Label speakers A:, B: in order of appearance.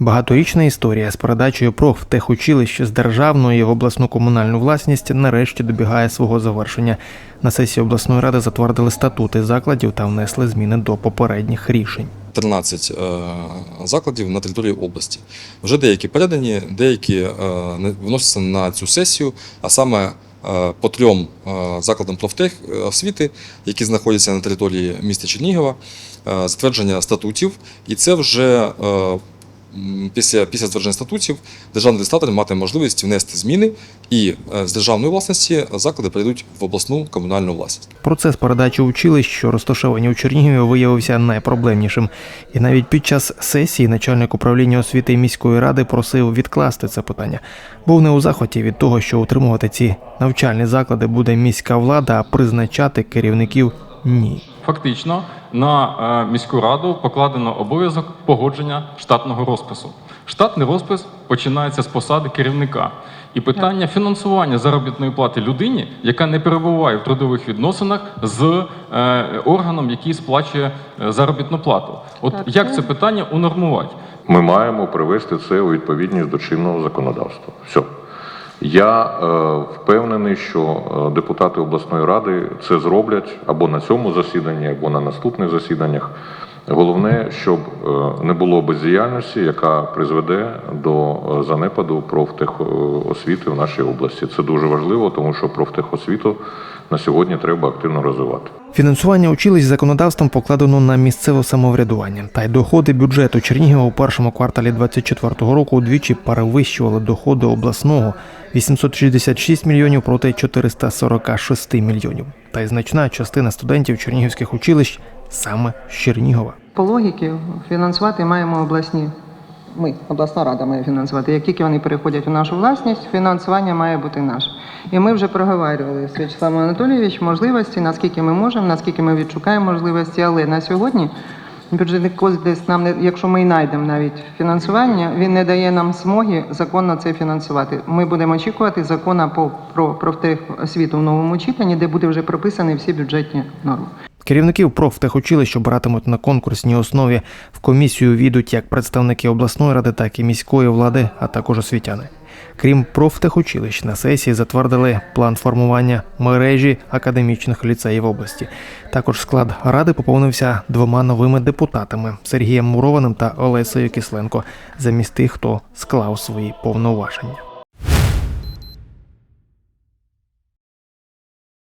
A: Багаторічна історія з передачею профтехучилищ з державної в обласну комунальну власність нарешті добігає свого завершення. На сесії обласної ради затвердили статути закладів та внесли зміни до попередніх рішень.
B: 13 е, закладів на території області. Вже деякі передані, деякі е, вносяться на цю сесію, а саме е, по трьом закладам профтех освіти, які знаходяться на території міста Чернігова, затвердження статутів, і це вже після, після затвердження статутів державний реєстратор матиме можливість внести зміни, і е, з державної власності заклади перейдуть в обласну комунальну власність.
A: Процес передачі училищ, що розташовані у Чернігові, виявився найпроблемнішим. І навіть під час сесії начальник управління освіти міської ради просив відкласти це питання. Був не у захваті від того, що утримувати ці навчальні заклади буде міська влада, а призначати керівників ні.
C: Фактично на е, міську раду покладено обов'язок погодження штатного розпису. Штатний розпис починається з посади керівника. І питання фінансування заробітної плати людині, яка не перебуває в трудових відносинах з е, органом, який сплачує е, заробітну плату. От
D: Так,
C: як
D: це-
C: це питання унормувати?
E: Ми маємо привести це у відповідність до чинного законодавства. Все. Я е, впевнений, що е, депутати обласної ради це зроблять або на цьому засіданні, або на наступних засіданнях. Головне, щоб е, не було бездіяльності, яка призведе до занепаду профтехосвіти в нашій області. Це дуже важливо, тому що профтехосвіту на сьогодні треба активно розвивати.
A: Фінансування училищ законодавством покладено на місцеве самоврядування, та й доходи бюджету Чернігова у першому кварталі 2024 року удвічі перевищували доходи обласного 866 мільйонів проти 446 мільйонів. Та й значна частина студентів чернігівських училищ саме з Чернігова.
D: По логіки фінансувати маємо обласні. Ми, обласна рада має фінансувати. Як тільки вони переходять у нашу власність, фінансування має бути наше. І ми вже проговорювали з В'ячеславом Анатолійович можливості, наскільки ми можемо, наскільки ми відшукаємо можливості. Але на сьогодні бюджетний кодекс нам не, якщо ми і знайдемо навіть фінансування, він не дає нам змоги законно це фінансувати. Ми будемо очікувати закона по про профтехосвіту в новому читанні, де буде вже прописані всі бюджетні норми.
A: Керівників профтехучилищ обиратимуть на конкурсній основі. В комісію війдуть як представники обласної ради, так і міської влади, а також освітяни. Крім профтехучилищ, на сесії затвердили план формування мережі академічних ліцеїв області. Також склад ради поповнився двома новими депутатами Сергієм Мурованим та Олесею Кисленко, замість тих, хто склав свої повноваження.